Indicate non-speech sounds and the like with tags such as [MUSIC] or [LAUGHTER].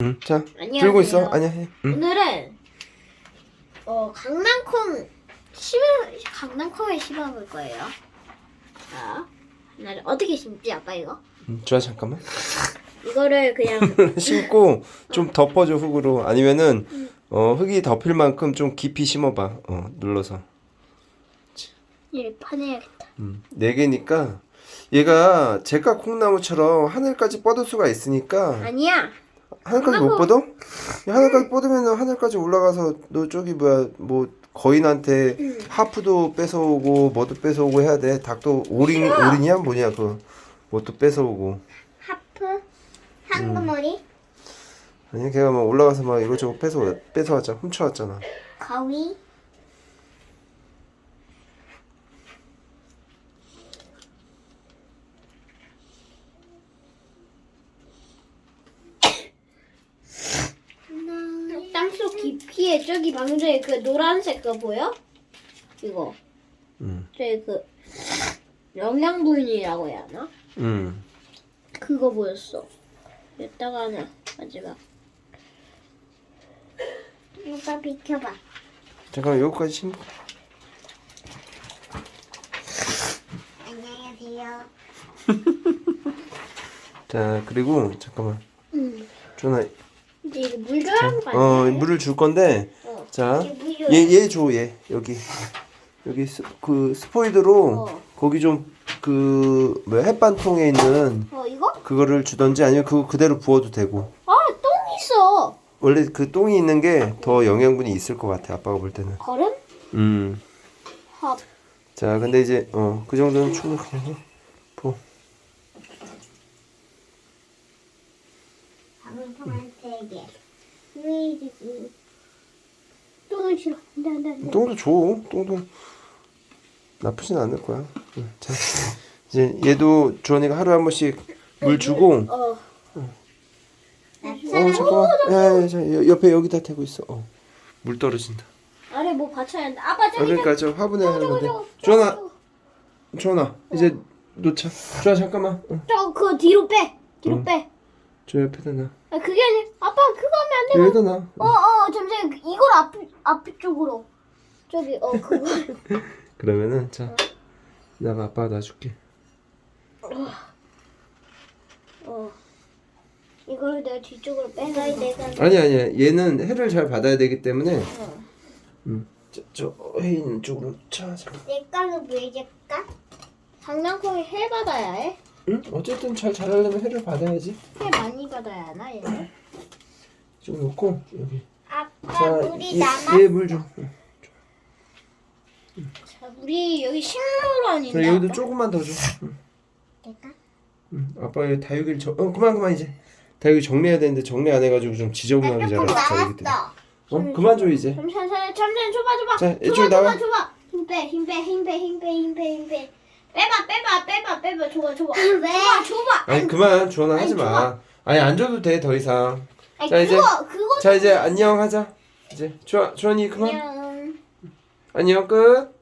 응. 자 안녕하세요. 들고 있어. 아니야 해. 응. 오늘은 어 강낭콩 심어 강낭콩을 심어볼 거예요. 자, 하나를 어떻게 심지 아빠 이거? 응. 좋아 잠깐만. 이거를 그냥 [LAUGHS] 심고 좀 덮어줘 흙으로 아니면은 어 흙이 덮일 만큼 좀 깊이 심어봐. 어 눌러서. 일 파내야겠다. 음, 네 개니까 얘가 제가 콩나무처럼 하늘까지 뻗을 수가 있으니까 아니야. 하늘까지 못 뻗어? 야, 하늘까지 뻗으면 하늘까지 올라가서 너 저기 뭐야 뭐 거인한테 하프도 뺏어오고 뭐도 뺏어오고 해야 돼. 닭도 오린 오린이야? 뭐냐 그 뭐도 뺏어오고. 하프? 황금머리? 아니 걔가 막 올라가서 막 이것저것 뺏어 뺏어왔잖아. 훔쳐왔잖아. 가위 저기 방금 전에 그 노란색 거 보여? 이거 음. 저기 그 영양분이라고 해야 하나? 음. 그거 보였어. 이따가 하나 마지막. 오빠 비켜봐. 잠깐만 여기까지 심. 안녕하세요. [LAUGHS] 자 그리고 잠깐만. 음. 준아 이제 물 들어가는 어 물을 줄 건데 어. 자얘 얘 줘 얘 여기 여기 스, 그 스포이드로 어. 거기 좀 그 뭐야 햇반통에 있는 어 이거? 그거를 주던지 아니면 그거 그대로 부어도 되고 아똥 있어. 원래 그 똥이 있는 게 더 영양분이 있을 것 같아 아빠가 볼 때는 거름? 음 밥. 자, 근데 이제 어 그 정도는 충분히 그냥 해. 보. 아, 밥은 통안 똥을 싫어. 똥도 줘. 똥도 나쁘진 않을 거야. 자, 이제 얘도 주원이가 하루 한 번씩 물 네, 주고. 어. 어, 어, 어, 잠깐만. 야, 야, 야, 옆에 여기다 대고 있어. 어. 물 떨어진다. 아래 뭐 받쳐야 한다. 아빠 저기 그러니까 저 화분에 어, 하는 건데. 주원아, 주원아, 이제 놓자. 주원 잠깐만. 저그 뒤로 빼. 뒤로 빼. 저 옆에다 놔. 아 그게 아니. 아빠 안 돼. 여기다 놔 어. 어어 잠시만 이걸 앞 앞쪽으로. 저기 어 그거. [LAUGHS] 그러면은 자 나가 아빠가 놔줄게 어. 이걸 내가 뒤쪽으로 빼서 내가 아니 아니야 얘는 해를 잘 받아야 되기 때문에 어. 음. 저, 저해 있는 쪽으로 차 잠깐 내 깔로 왜 줄까? 장난콩이 해 받아야 해? 응? 어쨌든 잘 자라려면 해를 받아야지 해 많이 받아야 하나 얘는? 좀 놓고 여기 아빠 자, 물이 남았어. 얘물좀 자, 물이 여기 식물원인데. 자, 여기도 아빠? 조금만 더 줘. 응. 내가? 응. 아빠 여기 다육이를 저, 어 그만 그만 이제 다육이 정리해야 되는데 정리 안 해가지고 좀 지저분하게 자라 자라기 때문에. 어 그만 줘 이제. 잠시만 잠시만 잠시만 줘봐 줘봐. 자, 줘봐, 이쪽에 나와. 줘봐 줘봐. 힘빼 힘빼 힘빼 힘빼 힘빼 힘빼. 빼봐 빼봐 빼봐 빼봐 줘봐 줘봐. 왜? 줘봐 줘봐. 아니 그만 주원아 하지 마. 아니 안 줘도 돼 더 이상. 아니, 자, 이제- 그거 그거 자 이제 안녕 하자. 이제 주원 주원이 그만. 안녕. 안녕 끝.